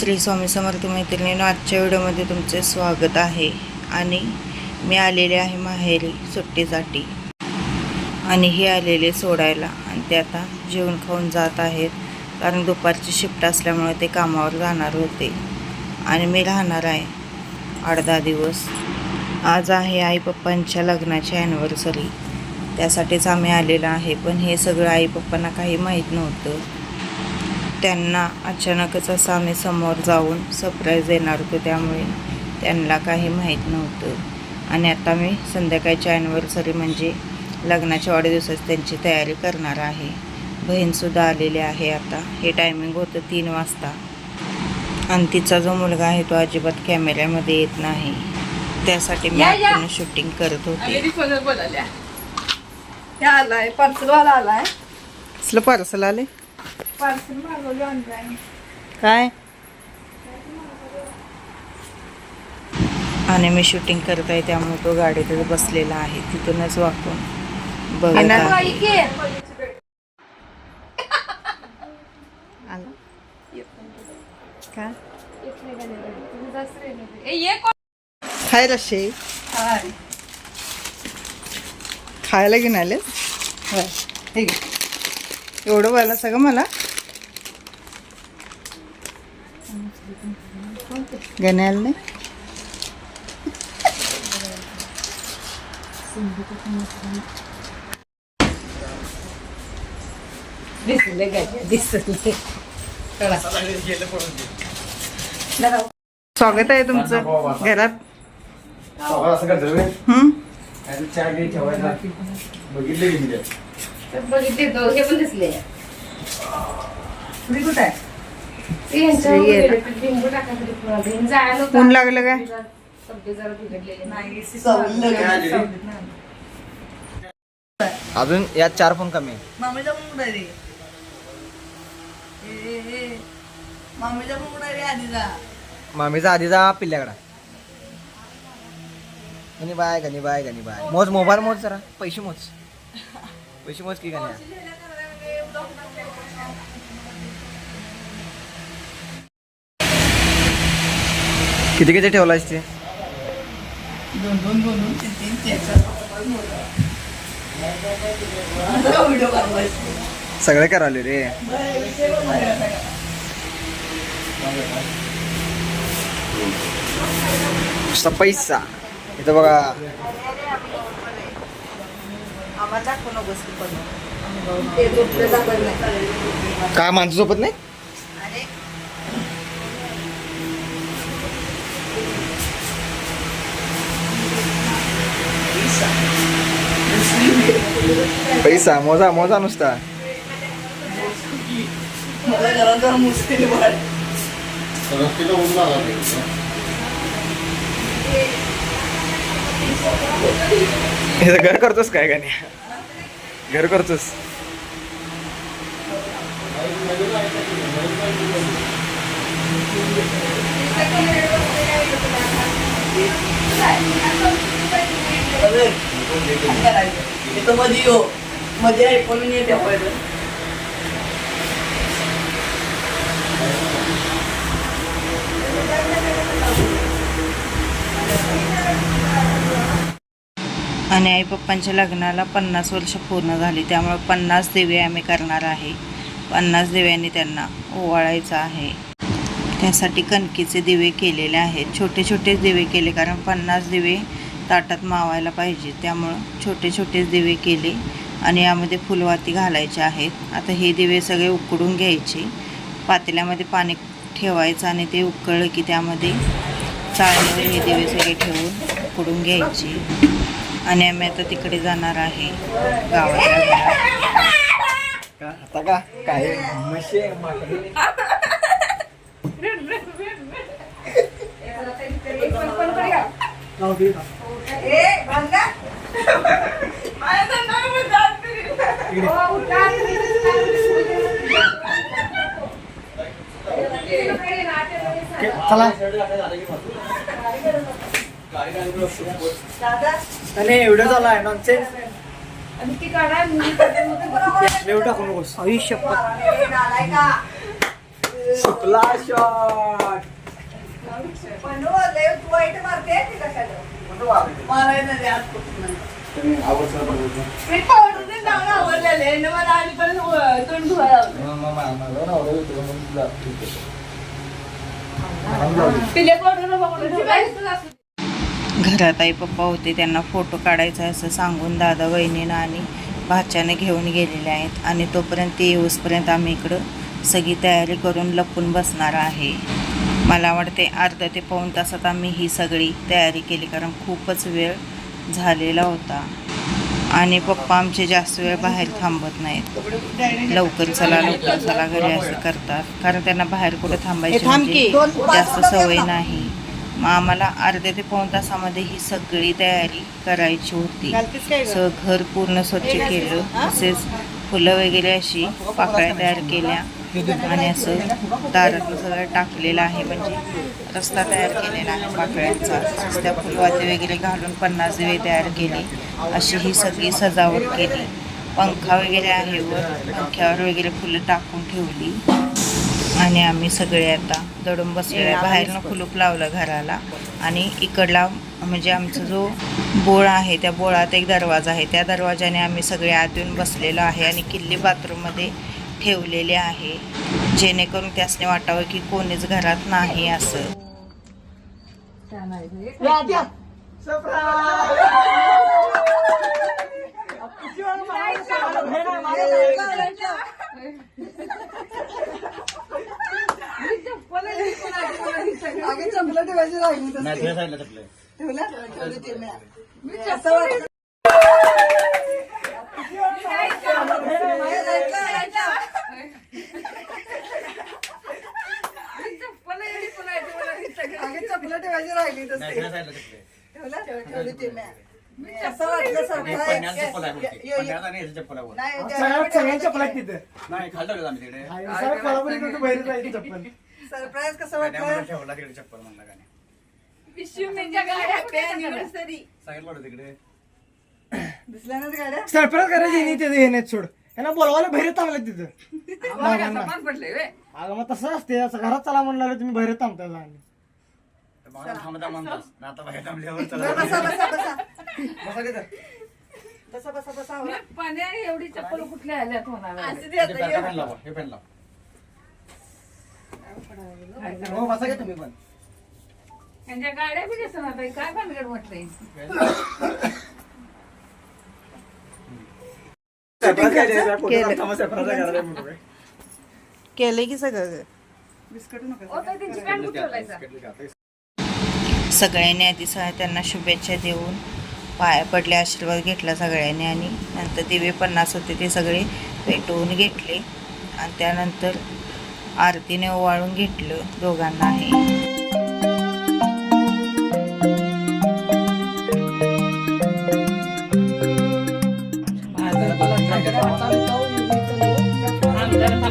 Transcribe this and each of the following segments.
श्री स्वामी समर्थ मैत्रिणीनं आजच्या व्हिडिओमध्ये तुमचे स्वागत आहे. आणि मी आलेले आहे माहेरी सुट्टीसाठी. आणि हे आलेले सोडायला. आणि ते आता जेवण खाऊन जात आहेत. कारण दुपारची शिफ्ट असल्यामुळे ते कामावर जाणार होते. आणि मी राहणार आहे आठ दहा दिवस. आज आहे आई पप्पांच्या लग्नाची ॲनिव्हर्सरी त्यासाठीच आम्ही आलेलो आहे. पण हे सगळं आई पप्पांना काही माहीत नव्हतं. त्यांना अचानकच असं आम्ही समोर जाऊन सरप्राईज देणार होतो. त्यामुळे त्यांना काही माहीत नव्हतं. आणि आता मी संध्याकाळच्या ॲनिव्हर्सरी म्हणजे लग्नाच्या वाढदिवसाची त्यांची तयारी करणार आहे. बहीणसुद्धा आलेली आहे आता. हे टायमिंग होतं तीन वाजता. आणि तिचा जो मुलगा आहे तो अजिबात कॅमेऱ्यामध्ये येत नाही. त्यासाठी मी आपण शूटिंग करत होते. आलाय पार्सलवाला आलाय. कसलं पार्सल आले पार्सल मागवलं ऑनलाईन काय? आणि मी शूटिंग करत आहे त्यामुळे तो गाडीतच बसलेला आहे. तिथूनच वाकून बघत आहे. रशे खायला घेऊन आले. एवढं व्हायला सगळं मला? नाही दिसले स्वागत आहे तुमचं घरात बघितले की मी ते. बघितले तो हे पण दिसले कुठे कुठे आहे ऊन लागलं काय? अजून यात चार फोन कमी आहे मामीचा आधीचा मामीचा पिल्ल्याकडा. गणी बाय गणी बाय गणी बाय. मोज मोबाईल मोज जरा. पैसे मोज. पैसे मोज की गण्या. किती किती ठेवलायस ते? दोन दोन दोन दोन तीन तीन चार चार व्हिडिओ बनवायचा? सगळे कराले रे. पैसा. इथं बघा. तू ते. काय माणसं झोपत नाही? पैसा मोजा मोजा नुसता. हे घर करतोस काय गाण्या? घर करतोस? इथं मध्ये येऊ. मध्ये ऐकून येते पहिलं आणि आई पप्पांच्या लग्नाला पन्नास वर्ष पूर्ण झाली त्यामुळे पन्नास दिवे आम्ही करणार आहे. पन्नास दिव्यांनी त्यांना ओवाळायचं आहे. त्यासाठी कणकीचे दिवे केलेले आहेत. छोटे छोटे दिवे केले कारण पन्नास दिवे ताटात मावायला पाहिजे. त्यामुळं छोटे छोटेच दिवे केले आणि यामध्ये फुलवाती घालायचे आहेत. आता हे दिवे सगळे उकडून घ्यायचे. पातेल्यामध्ये पाणी ठेवायचं आणि ते उकळलं की त्यामध्ये चाळणीवर हे दिवे सगळे ठेवून उकडून घ्यायचे. आणि आम्ही आता तिकडे जाणार आहे. गावाच्या आता का काय म्हशी आहे, माकडे. एक पण- पण कडे घाल. हो, उठा. चला आणि मी घरात आई पप्पा होते त्यांना फोटो काढायचा असं सांगून दादा वहिनीनं आणि भाच्याने घेऊन गेलेले आहेत. आणि तोपर्यंत ते येऊसपर्यंत आम्ही इकडं सगळी तयारी करून लपून बसणार आहे. मला वाटते अर्धा ते पाऊण तासात आम्ही ही सगळी तयारी केली कारण खूपच वेळ झालेला होता. आणि पप्पा आमचे जास्त वेळ बाहेर थांबत नाहीत. लवकर चला लवकर चला घरी असं करतात. कारण त्यांना बाहेर कुठे थांबायची म्हणजे जास्त सवय नाही. मग आम्हाला अर्ध्या ते पाऊण तासामध्ये ही सगळी तयारी करायची होती. सगळं घर पूर्ण स्वच्छ केलं. तसेच फुलं वगैरे अशी पाकळ्या तयार केल्या आणि असं दारातलं सगळं टाकलेलं आहे. म्हणजे रस्ता तयार केलेला आहे पाकळ्यांचा. रस्त्या फुलवाती वगैरे घालून पन्नास दिवे तयार केले. अशी ही सगळी सजावट केली. पंखा वगैरे आहे वर. पंख्यावर वगैरे फुलं टाकून ठेवली. आणि आम्ही सगळे आता दडून बसलेले बाहेरनं कुलूप लावलं घराला. आणि इकडला म्हणजे आमचा जो बोळ आहे त्या बोळात एक दरवाजा आहे. त्या दरवाजाने आम्ही सगळे आत येऊन बसलेलो आहे आणि किल्ली बाथरूममध्ये ठेवलेले आहे. जेणेकरून त्यासने वाटावं की कोणीच घरात नाही असं. सगळ्यांच्या पलात तिथं. नाही खाल्लं आम्ही तिकडे. सगळ्या कोल्हापुरी तिथं बाहेर जायची चप्पल. सरप्राईज कसं वाटलं? ठेवला तिकडे चप्पल म्हणला होतं तिकडे. दिसल्या ना गाड्या? सरप्राईज करायची नाही तिथे येण्यात सोड. यांना बोलवायला बाहेर थांबलं तिथं. अगं मग तसं असते असं घरात चला म्हणलं तुम्ही बाहेर थांबता तर मग थांबता म्हणतास ना आता बाहेर थांबल्यावर बसा चला बसा बसा. बसा तिथं. बसा बसा बसा आवरा. पाण्या एवढी चप्पल कुठल्या आल्यात होणार असू दे आता, ये. पेन लावा हे पेन लावा. हो बसा की तुम्ही पण. त्यांच्या गाड्या बी काय भानगड म्हटलंय? की सगळं. ओ, त्यांची? सगळ्यांनी आधी स त्यांना शुभेच्छा देऊन पाया पडले आशीर्वाद घेतला सगळ्यांनी आणि नंतर दिवे पन्नास होते ते सगळे पेटवून घेतले. आणि त्यानंतर आरतीने ओवाळून घेतलं दोघांनाही.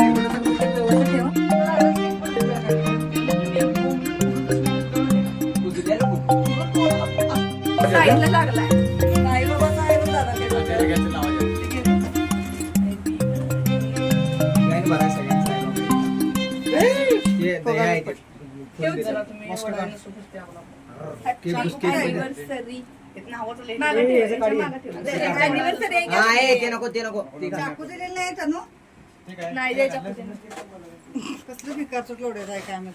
आई ए, ते नको ते नको. घाल. चाकू दिलेलं नाही तनु. नाही दे चाकू दे. कसलं आहे काय कांदा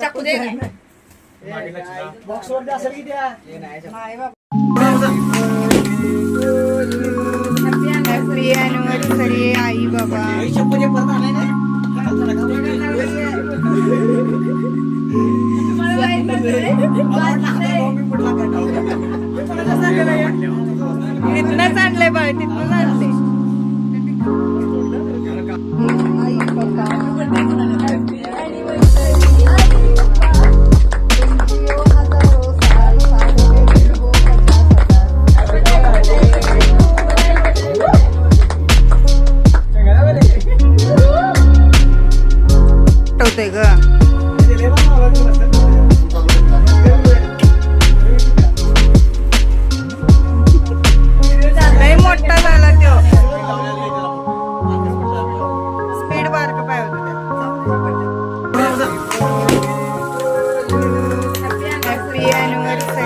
चाकू दे. बॉक्स वरती असेल की त्या? हे नाही नाही बाबा. हॅपी अॅनिव्हर्सरी आई बाबा. शपथ परत आलाय ना तिथनंच आणलंय बाळ तिथनंच आणलंय.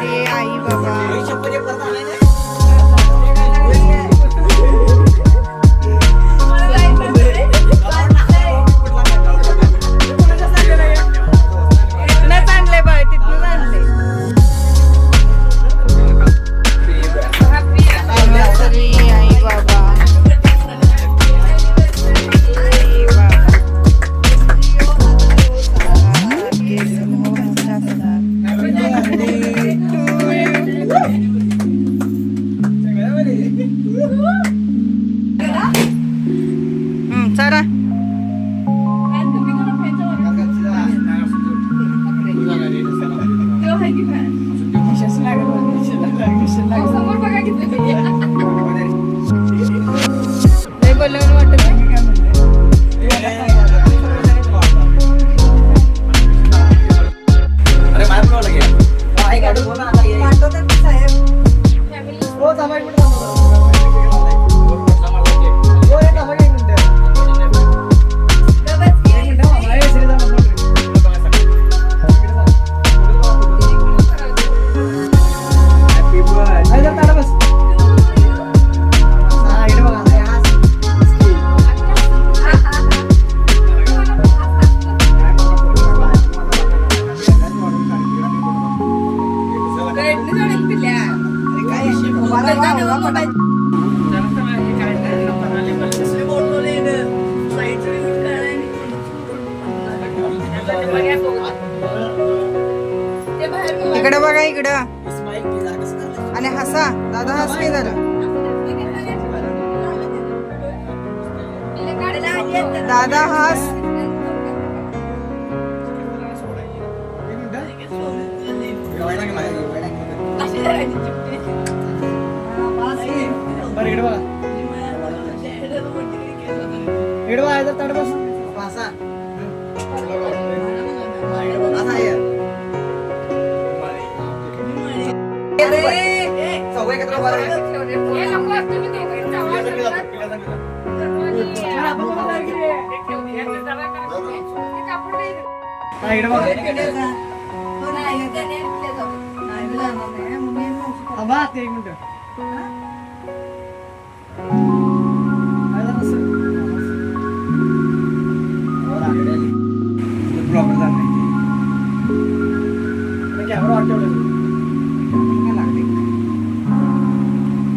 अॅनिव्हर्सरी आई बाबा ते इकडं बघा इकडं. आणि हसा. दादा हस की जरा. दादा हस. बरं, इकडे बघा. इकडे बघा, इथं ताट बस. बसा. बसा हे. चौघं एकत्र उभा राहा. हे नको तुम्ही दोघं जावा Blogger झालं नाही.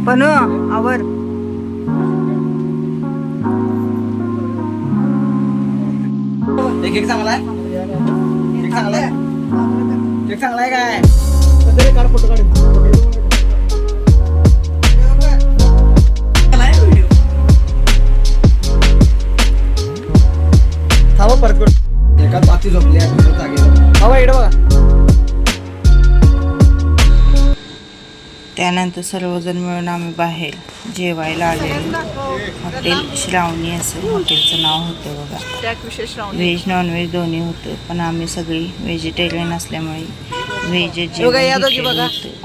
पण आवर. एक एक चांगला आहे. एक चांगला आहे. एक चांगला आहे काय? काढ फोटो काढ. थांबा परत करू एका पाती झोपली आहे दुसरं जागेवर. हवा इकडे बघा. त्यानंतर सर्वजण मिळून आम्ही बाहेर जेवायला आलेलो. हॉटेल श्रावणी असं हॉटेलचं नाव होतं बघा. व्हेज नॉनव्हेज दोन्ही होतं. पण आम्ही सगळी व्हेजिटेरियन असल्यामुळे व्हेज बघा, या दोघी बघा. होतं.